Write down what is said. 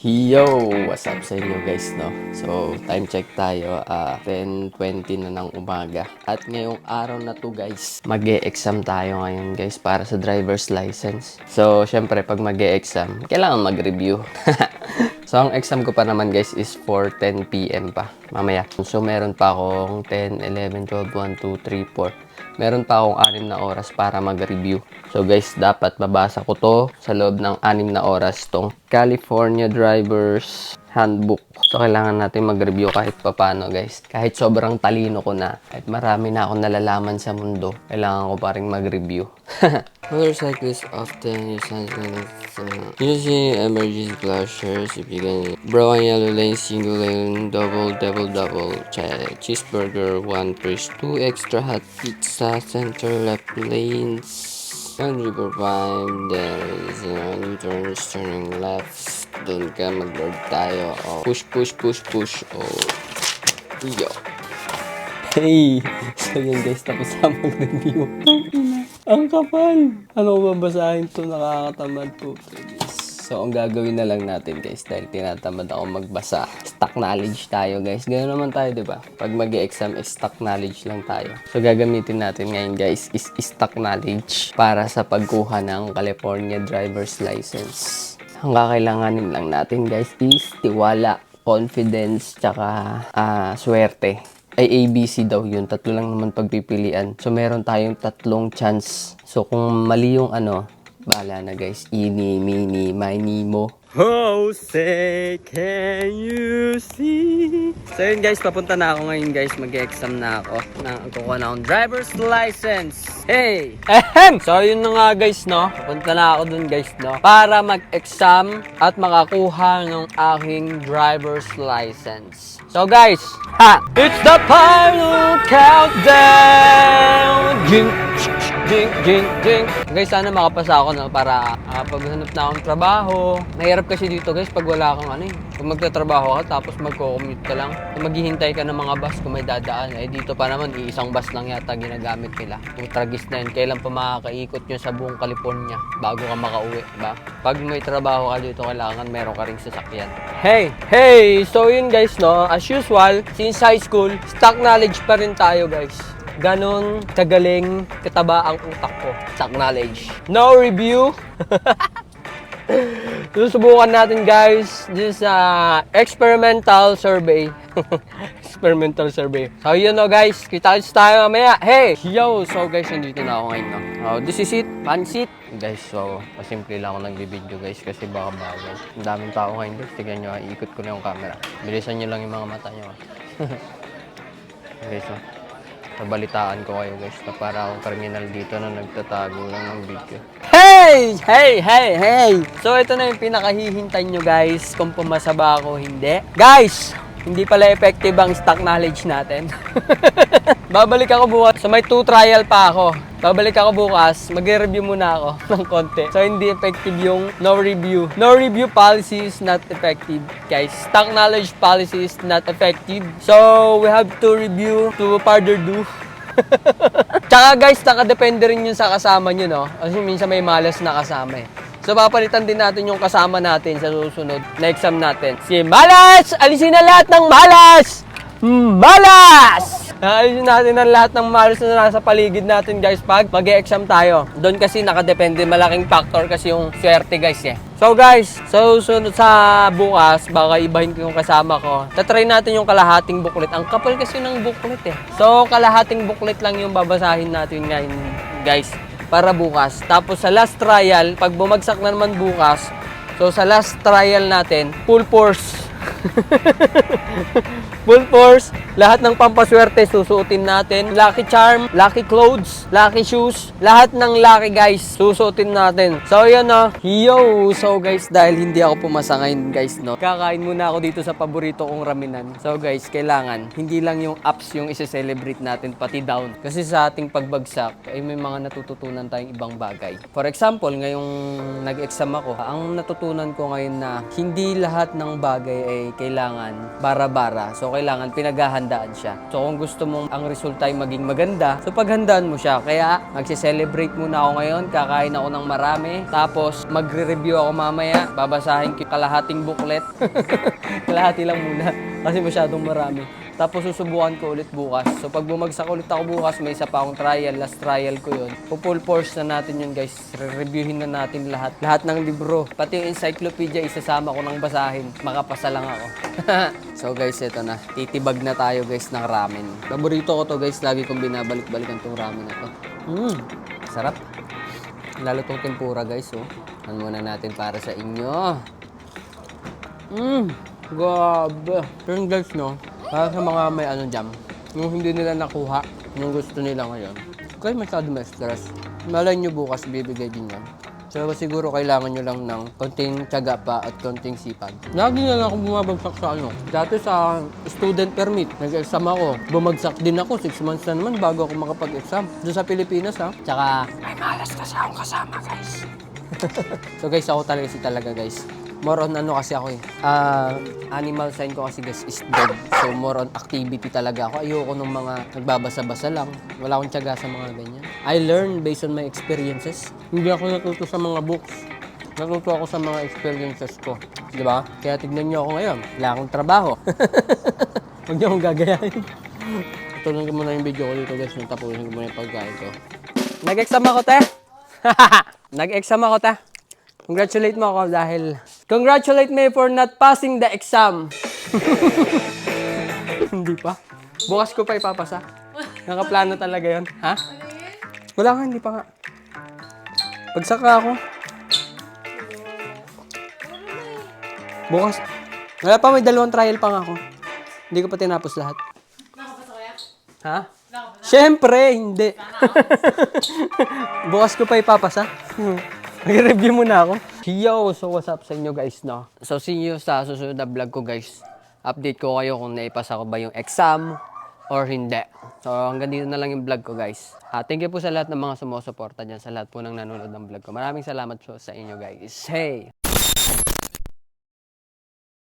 Yo! What's up sa inyo guys, no? So, time check tayo, ah 10.20 na ng umaga. At ngayong araw na to guys, mag exam tayo ngayon guys para sa driver's license. So, syempre pag mag exam kailangan mag-review. so, ang exam ko pa naman guys is for 10pm pa, mamaya. So, meron pa akong 10, 11, 12, 1, 2, 3, 4 meron pa akong anim na oras para mag-review. So guys, dapat mabasa ko to sa loob ng anim na oras tong California Driver's Handbook. So kailangan natin mag-review kahit papano guys. Kahit sobrang talino ko na, kahit marami na akong nalalaman sa mundo, kailangan ko pa rin mag-review. Motorcyclists often use sunscreen using emergency flashers if you can. Brown yellow lane, single lane, double, double, double. Che- cheeseburger, one fish, two extra hot pizza, center left lanes. One river prime, then is new turns turning left. Doon ka mag-board tayo. Oh. Push, push, push, push. Oh. Yo. Hey! So yun guys, tapos na mag-review. Ang kapal! Ano ko babasahin to? Nakakatamad po. So, ang gagawin na lang natin guys, dahil tinatamad ako magbasa, stock knowledge tayo guys. Ganoon naman tayo, di ba? Pag mag exam stock knowledge lang tayo. So, gagamitin natin ngayon guys is stock knowledge para sa pagkuha ng California driver's license. Ang kakailanganin lang natin guys is tiwala, confidence, tsaka ah, swerte ay ABC daw yun. Tatlo lang naman pagpipilian. So, meron tayong tatlong chance. So, kung mali yung ano, bahala na guys. Ini, mini, mini, mo. Jose, can you see? So yun guys, papunta na ako ngayon guys. Mag-exam na ako. Na, kukuha na akong driver's license. Hey! Ahem! So yun na nga guys, no? Papunta na ako dun guys, no? Para mag-exam at makakuha ng aking driver's license. So guys, ha! It's the final countdown! Jing, jing, jing, jing. Guys, sana makapasa ako no, para makapaghanap na akong trabaho. Mahirap kasi dito guys pag wala kang ano eh. Kung magtatrabaho ka tapos magko-commute ka lang, maghihintay ka ng mga bus kung may dadaan. Eh dito pa naman, isang bus lang yata ginagamit nila. Kung tragis na yun, kailan pa makakaikot yun sa buong California bago ka makauwi, ba? Pag may trabaho ka dito, kailangan meron ka ring sasakyan. Hey! Hey! So yun guys, no? As usual, since high school, stock knowledge pa rin tayo guys ganon kagaling kataba ang utak ko. Stock knowledge. No review. Susubukan natin guys. This is a experimental survey. experimental survey. So yun no guys. Kita tayo mamaya. Hey! Yo! So guys, nandito na ako ngayon no. Oh, this is it. Pansit. Guys, so pasimple lang ako nagbibideo guys kasi baka bawal. Ang daming tao ngayon guys. Tignan nyo, iikot ko na yung camera. Bilisan nyo lang yung mga mata nyo. ah. guys, so, Nabalitaan ko kayo guys na para akong kriminal dito na nagtatago lang ng video. Hey! Hey! Hey! Hey! So ito na yung pinakahihintay nyo guys kung pumasa ba ako hindi. Guys! Hindi pala effective ang stock knowledge natin. Babalik ako bukas. So may two trial pa ako. Babalik ako bukas. Magre-review muna ako ng konti. So hindi effective yung no review. No review policy is not effective, guys. Stock knowledge policy is not effective. So we have to review to further do. Tsaka guys, nakadepende rin yun sa kasama nyo, no? Kasi minsan may malas na kasama eh. So papalitan din natin yung kasama natin sa susunod na exam natin. Si Malas! Alisin na lahat ng malas! Malas! Alisin natin ang lahat ng malas na nasa paligid natin guys pag mag exam tayo. Doon kasi nakadepende, malaking factor kasi yung swerte guys eh. So guys, so sunod sa bukas, baka ibahin ko yung kasama ko. Tatry natin yung kalahating booklet. Ang kapal kasi ng booklet eh. So kalahating booklet lang yung babasahin natin ngayon guys para bukas. Tapos sa last trial, pag bumagsak na naman bukas, so sa last trial natin, full force. full force, lahat ng pampaswerte susuotin natin. Lucky charm, lucky clothes, lucky shoes, lahat ng lucky guys susuotin natin. So yun no, yo! So guys, dahil hindi ako pumasa ngayon guys no, kakain muna ako dito sa paborito kong raminan. So guys, kailangan, hindi lang yung ups yung isa-celebrate natin, pati down. Kasi sa ating pagbagsak, ay may mga natututunan tayong ibang bagay. For example, ngayong nag-exam ako, ang natutunan ko ngayon na hindi lahat ng bagay eh kailangan bara-bara. So kailangan pinaghahandaan siya. So kung gusto mong ang resulta ay maging maganda, so paghandaan mo siya. Kaya magse-celebrate muna ako ngayon, kakain ako ng marami. Tapos magre-review ako mamaya, babasahin ko kalahating booklet. Kalahati lang muna kasi masyadong marami. Tapos susubukan ko ulit bukas. So pag bumagsak ulit ako bukas, may isa pa akong trial, last trial ko yun. Full force na natin yun guys. Re-reviewin na natin lahat. Lahat ng libro. Pati yung encyclopedia, isasama ko ng basahin. Makapasa lang ako. so guys, ito na. Titibag na tayo guys ng ramen. Paborito ko to guys. Lagi kong binabalik-balikan tong ramen na to. Mmm, sarap. Lalo tong tempura guys, oh. Ano muna natin para sa inyo. Mmm, grabe. Pero guys, no, para sa mga may ano dyan, yung hindi nila nakuha, yung gusto nila ngayon, kaya masyado may stress. Malay nyo bukas, bibigay din yan. So siguro kailangan nyo lang ng konting tiyaga pa at konting sipag. Lagi na lang ako bumabagsak sa ano. Dati sa student permit, nag-exam ako. Bumagsak din ako, 6 months na naman bago ako makapag-exam. Doon sa Pilipinas ha. Tsaka, may malas kasi akong kasama guys. so guys, ako talaga si talaga guys. More on ano kasi ako eh. Ah, animal sign ko kasi guys is dog. So more on activity talaga ako. Ayoko nung mga nagbabasa-basa lang. Wala akong tiyaga sa mga ganyan. I learn based on my experiences. Hindi ako natuto sa mga books. Natuto ako sa mga experiences ko. Di ba? Kaya tignan niyo ako ngayon. Wala akong trabaho. Huwag niyo akong gagayahin. Tuloy ko muna yung video ko dito guys. Natapusin ko muna yung pagkain ko. Nag-exam ako, te. Nag-exam ako, te. Congratulate mo ako dahil... Congratulate me for not passing the exam. hindi pa. Bukas ko pa ipapasa. Nakaplano talaga yon Ha? Wala nga, hindi pa nga. Pagsaka ako. Bukas. Wala pa, may dalawang trial pa nga ako. Hindi ko pa tinapos lahat. Ha? Siyempre, hindi. Bukas ko pa ipapasa. Nag-review muna ako. Yo, so what's up sa inyo guys, no? So see you sa susunod na vlog ko guys. Update ko kayo kung naipasa ko ba yung exam or hindi. So hanggang dito na lang yung vlog ko guys. Ah, thank you po sa lahat ng mga sumusuporta dyan, sa lahat po ng nanonood ng vlog ko. Maraming salamat po sa inyo guys. Hey!